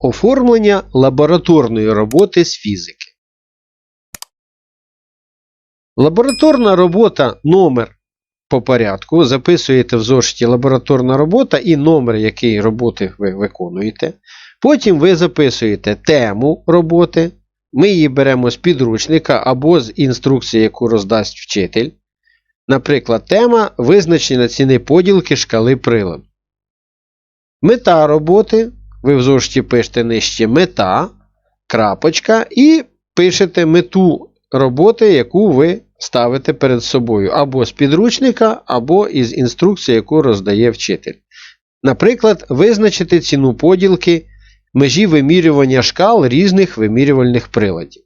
Оформлення лабораторної роботи з фізики. Лабораторна робота номер по порядку. Записуєте в зошиті лабораторна робота і номер, який роботи ви виконуєте. Потім ви записуєте тему роботи. Ми її беремо з підручника або з інструкції, яку роздасть вчитель. Наприклад, тема визначення ціни поділки шкали приладу. Мета роботи. Ви в зошиті пишете нижче мета, крапочка, і пишете мету роботи, яку ви ставите перед собою, або з підручника, або із інструкції, яку роздає вчитель. Наприклад, визначити ціну поділки межі вимірювання шкал різних вимірювальних приладів.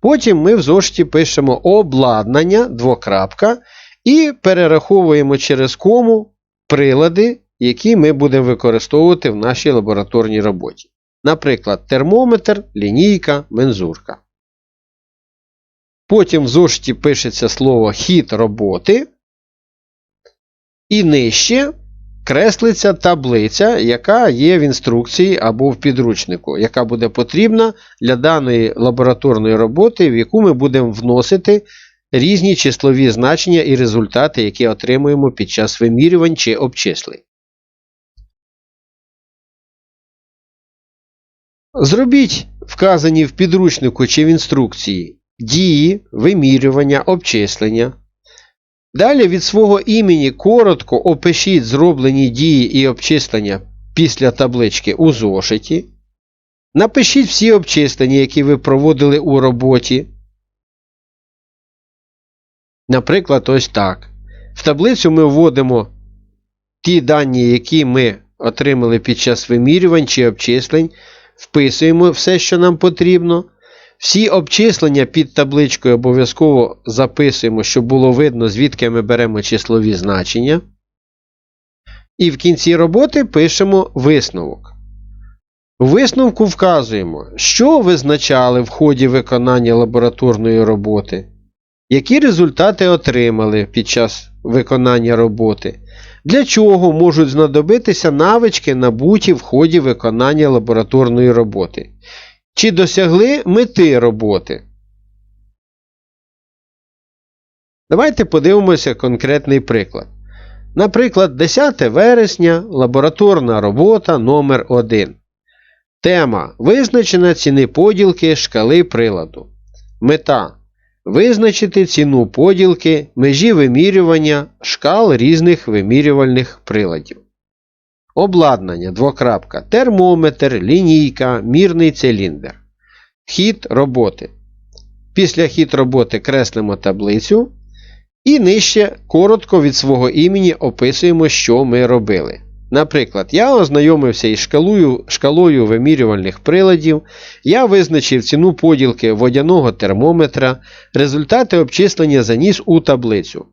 Потім ми в зошиті пишемо обладнання двокрапка і перераховуємо через кому прилади, які ми будемо використовувати в нашій лабораторній роботі. Наприклад, термометр, лінійка, мензурка. Потім в зошиті пишеться слово хід роботи. І нижче креслиться таблиця, яка є в інструкції або в підручнику, яка буде потрібна для даної лабораторної роботи, в яку ми будемо вносити різні числові значення і результати, які отримуємо під час вимірювань чи обчислень. Зробіть вказані в підручнику чи в інструкції дії, вимірювання, обчислення. Далі від свого імені коротко опишіть зроблені дії і обчислення після таблички у зошиті. Напишіть всі обчислення, які ви проводили у роботі. Наприклад, ось так. В таблицю ми вводимо ті дані, які ми отримали під час вимірювань чи обчислень. Вписуємо все, що нам потрібно. Всі обчислення під табличкою обов'язково записуємо, щоб було видно, звідки ми беремо числові значення. І в кінці роботи пишемо висновок. У висновку вказуємо, що визначали в ході виконання лабораторної роботи, які результати отримали під час виконання роботи, для чого можуть знадобитися навички, набуті в ході виконання лабораторної роботи. Чи досягли мети роботи? Давайте подивимося конкретний приклад. Наприклад, 10 вересня лабораторна робота номер 1 Тема Визначена ціни поділки шкали приладу. Мета Визначити ціну поділки межі вимірювання шкал різних вимірювальних приладів. Обладнання двокрапка, термометр, лінійка, мірний циліндр. Хід роботи. Після хід роботи креслимо таблицю. І нижче коротко від свого імені описуємо, що ми робили. Наприклад, я ознайомився із шкалою, шкалою вимірювальних приладів, я визначив ціну поділки водяного термометра, результати обчислення заніс у таблицю.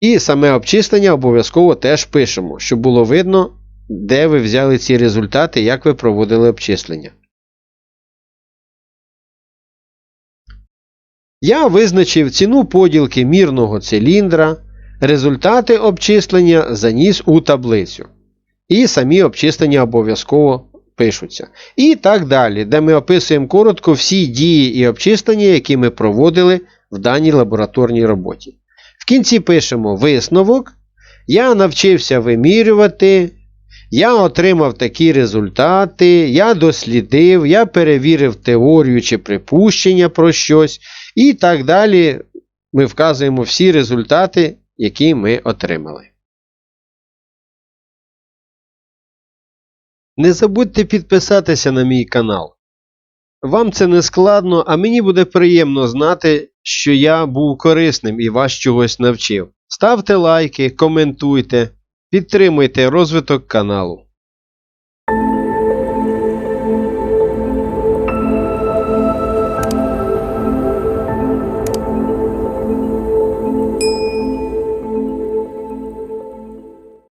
І саме обчислення обов'язково теж пишемо, щоб було видно, де ви взяли ці результати, як ви проводили обчислення. Я визначив ціну поділки мірного циліндра, результати обчислення заніс у таблицю. І самі обчислення обов'язково пишуться. І так далі, де ми описуємо коротко всі дії і обчислення, які ми проводили в даній лабораторній роботі. В кінці пишемо висновок. Я навчився вимірювати. Я отримав такі результати, я дослідив, я перевірив теорію чи припущення про щось. І так далі ми вказуємо всі результати, які ми отримали. Не забудьте підписатися на мій канал. Вам це не складно, а мені буде приємно знати, що я був корисним і вас чогось навчив. Ставте лайки, коментуйте, підтримуйте розвиток каналу.